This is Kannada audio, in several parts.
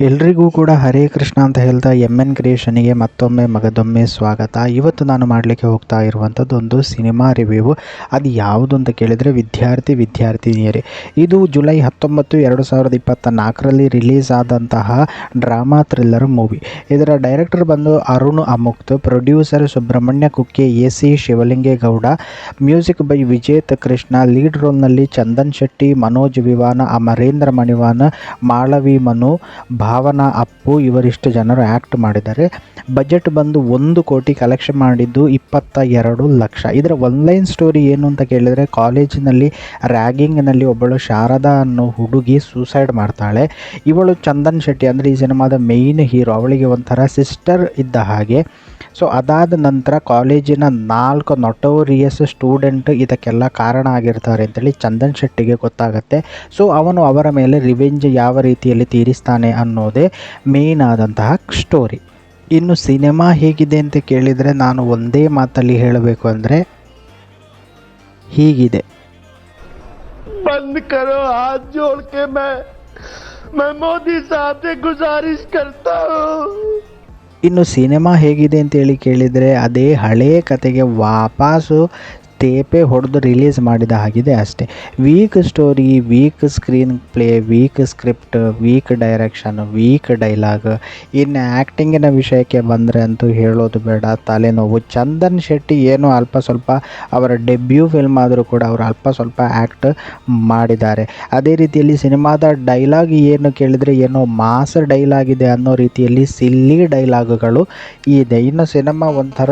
ಎಲ್ರಿಗೂ ಕೂಡ ಹರೇ ಕೃಷ್ಣ ಅಂತ ಹೇಳ್ತಾ ಎಂ ಎನ್ ಕ್ರಿಯೇಷನಿಗೆ ಮತ್ತೊಮ್ಮೆ ಮಗದೊಮ್ಮೆ ಸ್ವಾಗತ. ಇವತ್ತು ನಾನು ಮಾಡಲಿಕ್ಕೆ ಹೋಗ್ತಾ ಇರುವಂಥದ್ದು ಒಂದು ಸಿನಿಮಾ ರಿವ್ಯೂ. ಅದು ಯಾವುದು ಅಂತ ಕೇಳಿದರೆ ವಿದ್ಯಾರ್ಥಿ ವಿದ್ಯಾರ್ಥಿನಿಯರೇ. ಇದು ಜುಲೈ ಹತ್ತೊಂಬತ್ತು, ಎರಡು ಸಾವಿರದ ಇಪ್ಪತ್ತ ನಾಲ್ಕರಲ್ಲಿ ರಿಲೀಸ್ ಆದಂತಹ ಡ್ರಾಮಾ ಥ್ರಿಲ್ಲರ್ ಮೂವಿ. ಇದರ ಡೈರೆಕ್ಟರ್ ಬಂದು Arun Amukth, producer Subrahmanya Kukke, A C Shivalingegowda, music by Vijeth Krishna, lead ರೋಲ್ನಲ್ಲಿ Chandan Shetty, Manoj Vivana, Amarendra Manivana, Malavi Manu Bhavana Appu ಇವರಿಷ್ಟು ಜನರು ಆ್ಯಕ್ಟ್ ಮಾಡಿದ್ದಾರೆ. ಬಜೆಟ್ ಬಂದು ಒಂದು ಕೋಟಿ ಕಲೆಕ್ಷನ್ ಮಾಡಿದ್ದು ಇಪ್ಪತ್ತ ಎರಡು ಲಕ್ಷ. ಇದರ ಒನ್ಲೈನ್ ಸ್ಟೋರಿ ಏನು ಅಂತ ಕೇಳಿದರೆ ಕಾಲೇಜಿನಲ್ಲಿ ರ್ಯಾಗಿಂಗ್ನಲ್ಲಿ ಒಬ್ಬಳು ಶಾರದಾ ಅನ್ನೋ ಹುಡುಗಿ ಸೂಸೈಡ್ ಮಾಡ್ತಾಳೆ. ಇವಳು ಚಂದನ್ ಶೆಟ್ಟಿ ಅಂದರೆ ಈ ಸಿನಿಮಾದ ಮೇಯ್ನ್ ಹೀರೋ. ಅವಳಿಗೆ ಒಂಥರ ಸಿಸ್ಟರ್ ಇದ್ದ ಹಾಗೆ. ಸೊ ಅದಾದ ನಂತರ ಕಾಲೇಜಿನ ನಾಲ್ಕು ನೊಟೋರಿಯಸ್ ಸ್ಟೂಡೆಂಟ್ ಇದಕ್ಕೆಲ್ಲ ಕಾರಣ ಆಗಿರ್ತಾರೆ ಅಂತೇಳಿ ಚಂದನ್ ಶೆಟ್ಟಿಗೆ ಗೊತ್ತಾಗುತ್ತೆ. ಸೊ ಅವನು ಅವರ ಮೇಲೆ ರಿವೆಂಜ್ ಯಾವ ರೀತಿಯಲ್ಲಿ ತೀರಿಸ್ತಾನೆ ಅನ್ನೋದೇ ಮೇನ್ ಆದಂತಹ ಸ್ಟೋರಿ ಇನ್ನು ಸಿನಿಮಾ ಹೇಗಿದೆ ಅಂತ ಕೇಳಿದರೆ ನಾನು ಒಂದೇ ಮಾತಲ್ಲಿ ಹೇಳಬೇಕು ಅಂದರೆ ಹೀಗಿದೆ. ಮೋದಿ ಇನ್ನು ಸಿನಿಮಾ ಹೇಗಿದೆ ಅಂತೇಳಿ ಕೇಳಿದರೆ ಅದೇ ಹಳೆಯ ಕತೆಗೆ ವಾಪಾಸು ತೇಪೆ ಹೊಡೆದು ರಿಲೀಸ್ ಮಾಡಿದ ಹಾಗಿದೆ ಅಷ್ಟೇ. Weak story weak screenplay weak script weak direction weak dialogue ಇನ್ನು ಆ್ಯಕ್ಟಿಂಗಿನ ವಿಷಯಕ್ಕೆ ಬಂದರೆ ಅಂತೂ ಹೇಳೋದು ಬೇಡ. ತಲೆನೋವು. ಚಂದನ್ ಶೆಟ್ಟಿ ಏನೋ ಅಲ್ಪ ಸ್ವಲ್ಪ ಅವರ ಡೆಬ್ಯೂ ಫಿಲ್ಮ್ ಆದರೂ ಕೂಡ ಅವರು ಅಲ್ಪ ಸ್ವಲ್ಪ ಆ್ಯಕ್ಟ್ ಮಾಡಿದ್ದಾರೆ. ಅದೇ ರೀತಿಯಲ್ಲಿ ಸಿನಿಮಾದ ಡೈಲಾಗ್ ಏನು ಕೇಳಿದರೆ ಏನೋ ಮಾಸ್ ಡೈಲಾಗ್ ಇದೆ ಅನ್ನೋ ರೀತಿಯಲ್ಲಿ ಸಿಲ್ಲಿ ಡೈಲಾಗ್ಗಳು ಇದೆ. ಇನ್ನು ಸಿನಿಮಾ ಒಂಥರ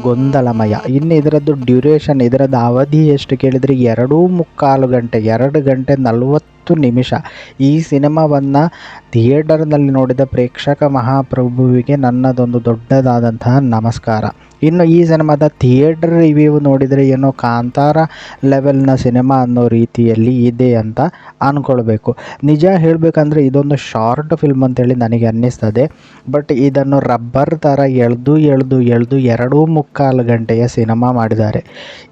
ಗೊಂದಲಮಯ. ಇನ್ನು ಇದರದ್ದು ಡ್ಯೂರೇಷನ್ ಇದರದ್ದು ಅವಧಿ ಎಷ್ಟು ಕೇಳಿದರೆ ಎರಡೂ ಮುಕ್ಕಾಲು ಗಂಟೆ, ಎರಡು ಗಂಟೆ ನಲವತ್ತು ನಿಮಿಷ. ಈ ಸಿನಿಮಾವನ್ನು ಥಿಯೇಟರ್ನಲ್ಲಿ ನೋಡಿದ ಪ್ರೇಕ್ಷಕ ಮಹಾಪ್ರಭುವಿಗೆ ನನ್ನದೊಂದು ದೊಡ್ಡದಾದಂತಹ ನಮಸ್ಕಾರ. ಇನ್ನು ಈ ಸಿನಿಮಾದ ಥಿಯೇಟರ್ ರಿವ್ಯೂ ನೋಡಿದರೆ ಏನೋ ಕಾಂತಾರ ಲೆವೆಲ್ನ ಸಿನಿಮಾ ಅನ್ನೋ ರೀತಿಯಲ್ಲಿ ಇದೆ ಅಂತ ಅಂದ್ಕೊಳ್ಬೇಕು ನಿಜ ಹೇಳಬೇಕಂದ್ರೆ ಇದೊಂದು ಶಾರ್ಟ್ ಫಿಲ್ಮ್ ಅಂತೇಳಿ ನನಗೆ ಅನ್ನಿಸ್ತದೆ. ಬಟ್ ಇದನ್ನು ರಬ್ಬರ್ ಥರ ಎಳೆದು ಎಳೆದು ಎಳೆದು ಎರಡೂ ಮುಕ್ಕಾಲು ಗಂಟೆಯ ಸಿನಿಮಾ ಮಾಡಿದ್ದಾರೆ.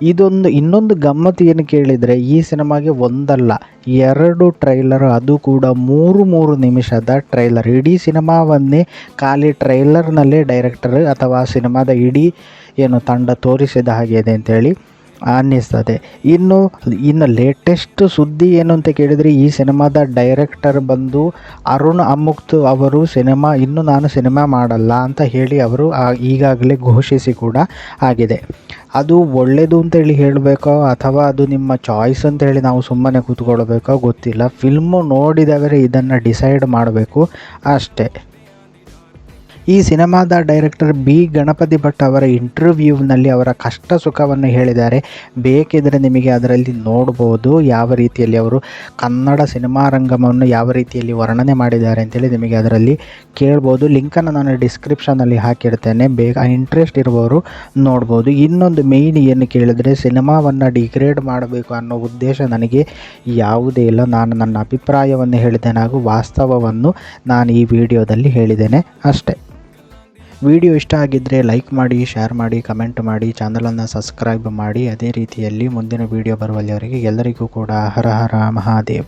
ಇದೊಂದು ಇನ್ನೊಂದು ಗಮ್ಮತ್ತು ಏನು ಕೇಳಿದರೆ ಈ ಸಿನಿಮಾಗೆ ಒಂದಲ್ಲ ಎರಡು ಟ್ರೈಲರ್, ಅದು ಕೂಡ ಮೂರು ಮೂರು ನಿಮಿಷದ ಟ್ರೈಲರ್. ಇಡೀ ಸಿನಿಮಾವನ್ನೇ ಖಾಲಿ ಟ್ರೈಲರ್ನಲ್ಲೇ ಡೈರೆಕ್ಟರ್ ಅಥವಾ ಸಿನಿಮಾದ ಇಡೀ ಏನು ತಂಡ ತೋರಿಸಿದ ಹಾಗೆ ಇದೆ ಅಂತೇಳಿ ಅನ್ನಿಸ್ತದೆ. ಇನ್ನು ಇನ್ನು ಲೇಟೆಸ್ಟ್ ಸುದ್ದಿ ಏನು ಅಂತ ಕೇಳಿದರೆ, ಈ ಸಿನಿಮಾದ ಡೈರೆಕ್ಟರ್ ಬಂದು ಅರುಣ್ ಅಮುಕ್ತ್ ಅವರು ಸಿನಿಮಾ, ಇನ್ನು ನಾನು ಸಿನಿಮಾ ಮಾಡಲ್ಲ ಅಂತ ಹೇಳಿ ಅವರು ಈಗಾಗಲೇ ಘೋಷಿಸಿ ಕೂಡ ಆಗಿದೆ. ಅದು ಒಳ್ಳೆಯದು ಅಂತೇಳಿ ಹೇಳಬೇಕೋ ಅಥವಾ ಅದು ನಿಮ್ಮ ಚಾಯ್ಸ್ ಅಂತೇಳಿ ನಾವು ಸುಮ್ಮನೆ ಕೂತ್ಕೊಳ್ಬೇಕೋ ಗೊತ್ತಿಲ್ಲ. ಫಿಲ್ಮು ನೋಡಿದವರೇ ಇದನ್ನು ಡಿಸೈಡ್ ಮಾಡಬೇಕು ಅಷ್ಟೇ. ಈ ಸಿನಿಮಾದ ಡೈರೆಕ್ಟರ್ ಬಿ ಗಣಪತಿ ಭಟ್ ಅವರ ಇಂಟರ್ವ್ಯೂನಲ್ಲಿ ಅವರ ಕಷ್ಟ ಸುಖವನ್ನು ಹೇಳಿದ್ದಾರೆ. ಬೇಕಿದ್ದರೆ ನಿಮಗೆ ಅದರಲ್ಲಿ ನೋಡ್ಬೋದು ಯಾವ ರೀತಿಯಲ್ಲಿ ಅವರು ಕನ್ನಡ ಸಿನಿಮಾ ರಂಗಮವನ್ನು ಯಾವ ರೀತಿಯಲ್ಲಿ ವರ್ಣನೆ ಮಾಡಿದ್ದಾರೆ ಅಂತೇಳಿ ನಿಮಗೆ ಅದರಲ್ಲಿ ಕೇಳ್ಬೋದು. ಲಿಂಕನ್ನು ನಾನು ಡಿಸ್ಕ್ರಿಪ್ಷನಲ್ಲಿ ಹಾಕಿರ್ತೇನೆ ಬೇಗ ಇಂಟ್ರೆಸ್ಟ್ ಇರುವವರು ನೋಡ್ಬೋದು. ಇನ್ನೊಂದು ಮೇಯ್ನ್ ಏನು ಕೇಳಿದರೆ ಸಿನಿಮಾವನ್ನು ಡಿಗ್ರೇಡ್ ಮಾಡಬೇಕು ಅನ್ನೋ ಉದ್ದೇಶ ನನಗೆ ಯಾವುದೇ ಇಲ್ಲ. ನಾನು ನನ್ನ ಅಭಿಪ್ರಾಯವನ್ನು ಹೇಳಿದ್ದೇನೆ ಹಾಗೂ ವಾಸ್ತವವನ್ನು ನಾನು ಈ ವಿಡಿಯೋದಲ್ಲಿ ಹೇಳಿದ್ದೇನೆ. ಅಷ್ಟೇ. ವಿಡಿಯೋ ಇಷ್ಟ ಆಗಿದ್ದರೆ ಲೈಕ್ ಮಾಡಿ ಶೇರ್ ಮಾಡಿ ಕಮೆಂಟ್ ಮಾಡಿ ಚಾನಲನ್ನು ಸಬ್ಸ್ಕ್ರೈಬ್ ಮಾಡಿ. ಅದೇ ರೀತಿಯಲ್ಲಿ ಮುಂದಿನ ವಿಡಿಯೋ ಬರುವಲ್ಲಿವರೆಗೆ ಎಲ್ಲರಿಗೂ ಕೂಡ ಹರ ಹರ ಮಹಾದೇವ್.